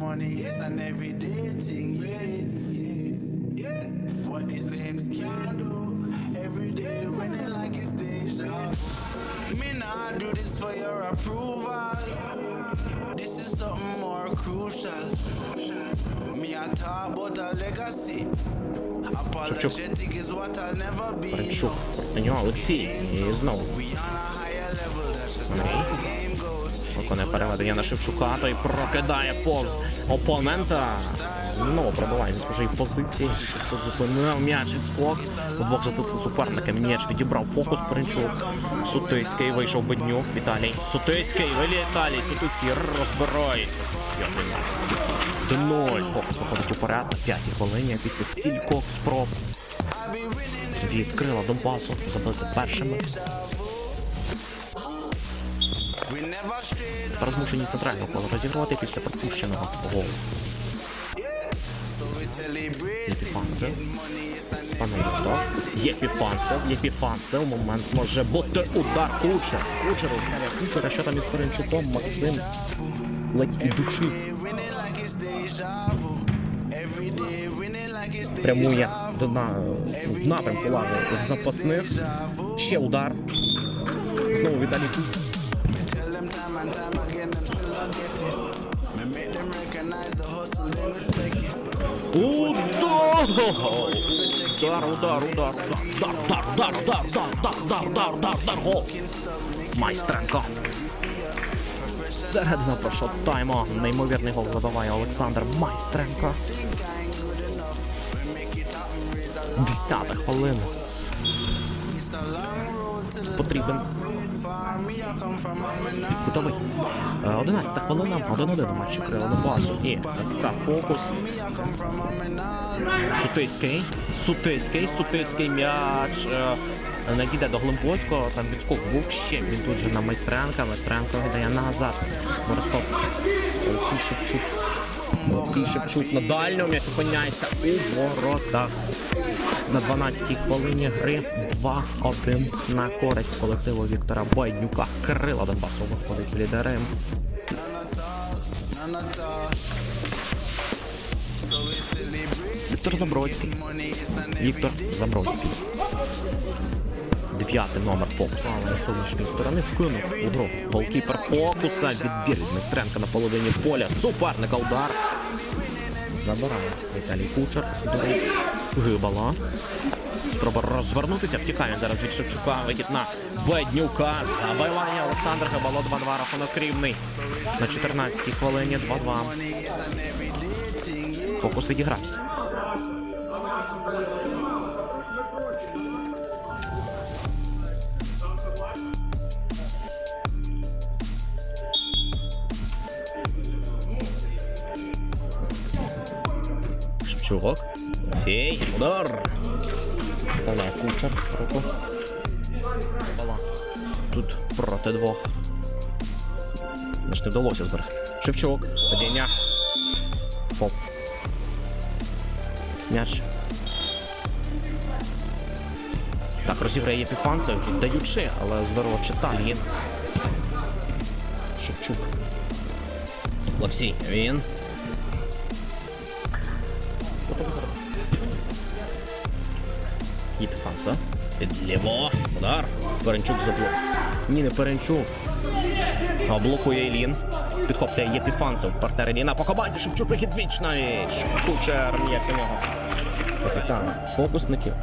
It's an everyday thing, yeah, yeah, yeah. What these lames can do. Every day running like it's deja vu. Me nah do this for your approval. This is something more crucial. Me I talk about a legacy. Apologetic is what I'll never be. Шук. Проти нього Олексій. І знову We on виконує переведення на Шевчука, той прокидає повз опонента. Знову пробиває зі своєї позиції. Шевчук зупинив м'яч відскок. Вдвох затисли суперника. М'яч відібрав фокус Перенчук. Сутиський вийшов Беднюк. Віталій. Сутиський, Віталій. Сутиський номер. 1-0. Фокус виходить уперед на п'ятій хвилині після стількох спроб. Відкрила Донбасу забити першими. Тепер змушені з центрального розігрувати після пропущеного голу. Єпіфанцев. Панеліто. Єпіфанцев. Єпіфанцев. Момент може бути удар. круче, Кучер. Кучер. а Що там із Коренчуком? Максим ледь ідучи. Прямує до на... в напрямку лави запасних. Ще удар. Знову Віталій Кучер. And time again, them still not get it. Me make them recognize the hustle, then respect it. Удар! Удар, удар, удар, удар, удар, удар, удар, удар, удар, удар, удар, гол. Майстренко. Середина першого тайму. Неймовірний гол забиває Олександр Майстренко. Десята хвилина. Потрібен Готовий. Е, 11 хвилина, один матч матчі Кривого Пасу. І ФК Фокус. Сутиський. Сутиський. Сутиський м'яч. Е, надійде до Гломбоцького, там відскок був ще. Він тут же на майстранка. Майстранка віддає назад. Морозкоп. Олексій Шевчук. Олексій Шевчук на дальньому м'яч опиняється у воротах. На 12-й хвилині гри 2-1 на користь колективу Віктора Байднюка. Крила Донбасу виходить celebrate. Віктор Забродський. Віктор Забродський. Дев'ятий номер фокуса на сонячної сторони вкинув у гру голкіпер фокуса. Відбір від майстренка на половині поля. Суперника удар. Забирає Віталій Кучер. Гибала. Спроба розвернутися. Втікає зараз від Шевчука. Вихід на Беднюка. Забивання Олександр Гибало 2-2. Рахунок рівний. На 14-й хвилині 2-2. Фокус відігрався. Шевчук. Олексій. Удар. Вставляє кучер. Руку. Тут проти двох. Значить, не вдалося зберегти. Шевчук. Падіння. Поп. М'яч. Так, розіграє Єпіфанцев, віддаючи, але здорово читає. Шевчук. Олексій. Він. Єпіфанцев. Підліво. Удар. Перенчук заблок. Ні, не Перенчук. А блокує Ілін. Підхоплює Єпіфанцев. Партнер Іліна по команді. Шевчук вихід вічний. Кучер ніяк у нього. Капітан. Фокусників.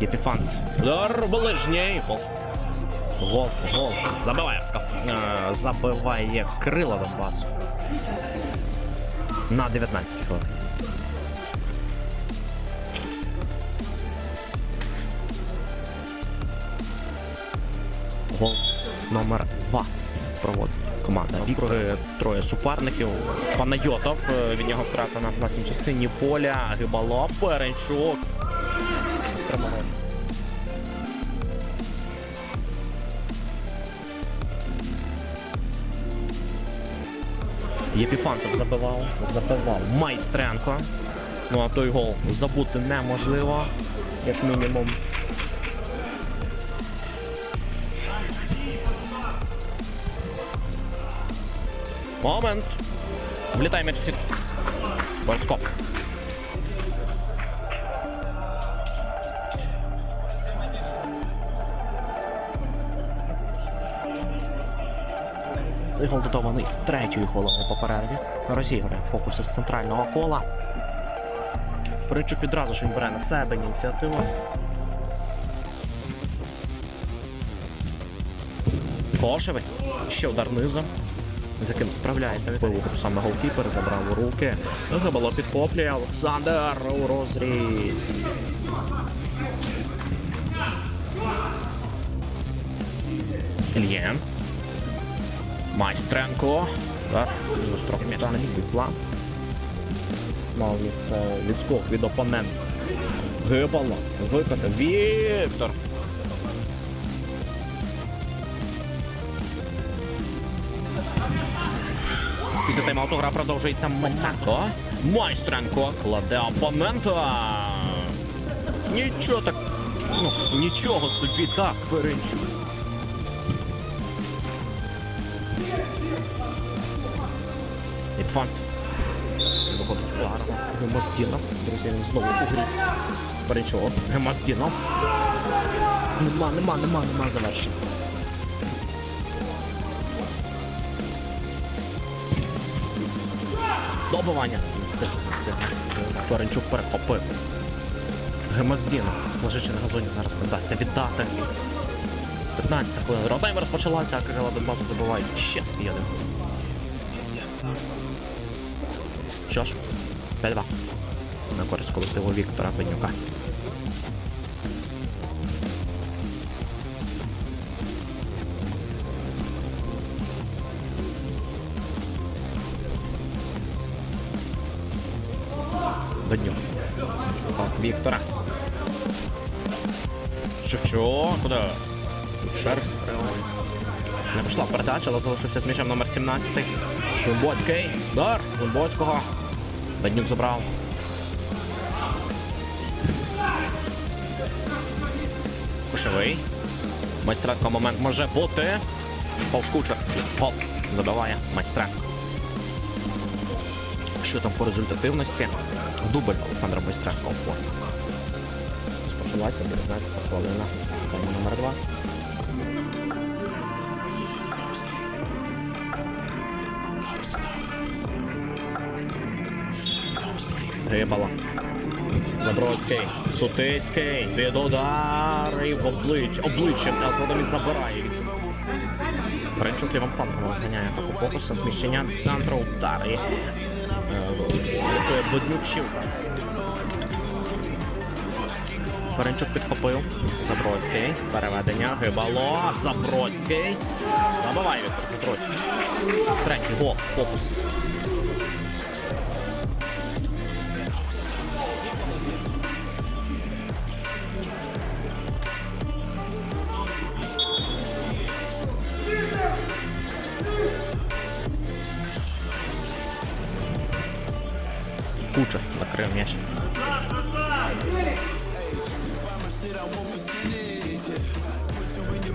Єпіфанц. Удар ближній. Гол. Гол, гол. Забиває. Е, Забиває крила Донбасу. На 19 хвилині. Гол номер 2 проводить команда. Вікри троє суперників. Панайотов е, від нього втрата на власній частині поля. Гибало, Перенчук. Тримає. Єпіфанцев забивав, забивав майстренко. Ну а той гол забути неможливо, як мінімум. Момент. Влітай м'яч сітку! Борскок. Борсько. Додований третьою хвилиною по перерві. Розігрує фокус із центрального кола. Перечук відразу ж він бере на себе ініціативу. Кошевий. Ще удар низом, з яким справляється Віталій. Саме голкіпер забрав у руки. Габало підхоплює Олександр у розріз. Ільєн. Майстренко. Так, зустрох даний план. Мав місце відскок від опонента. Гибало. Викотив. Віктор. Після тайм-ауту гра продовжується Майстренко. Майстренко кладе опонента. Нічого так. Ну, нічого собі так перенчу. Адванс. Виходить Фларса. Гемоздінов. Друзі, він знову у грі. Перечого. Гемоздінов. Нема, нема, нема, нема завершення. Добивання. Не встиг, не встиг. Паренчук перехопив. Гемоздінов. Лежачи на газоні зараз не вдасться віддати. 15 хвилин. Ротайм розпочалася, а Кирила Донбасу забивають ще свій один. Що ж, 5-2. На користь колективу Віктора Бенюка. Бенюк. Шукав Віктора. Шевчук, куди? Тут Шерс. Не пішла передача, але залишився з м'ячем номер 17. Глибоцький. Дар Глибоцького. Беднюк забрав. Кушевий. Майстренко момент може бути. Повскучер. Гол. Забиває майстренко. Що там по результативності? Дубль Олександра Майстренко у формі. Розпочалася 19 хвилина. Номер 2. Гибало. Забродський, Сутиський, від ударів в обличчя, а згодом і забирає. Паренчук лівим флангом розганяє атаку фокуса, зміщення центру, удари. Рятує Беднючівка. Паренчук підхопив. Забродський. Переведення. Гибало. Забродський. Забиває Віктор Забродський. Третій гол. Фокус. Кучер накрив м'яч. it, I want percentage. Put you in your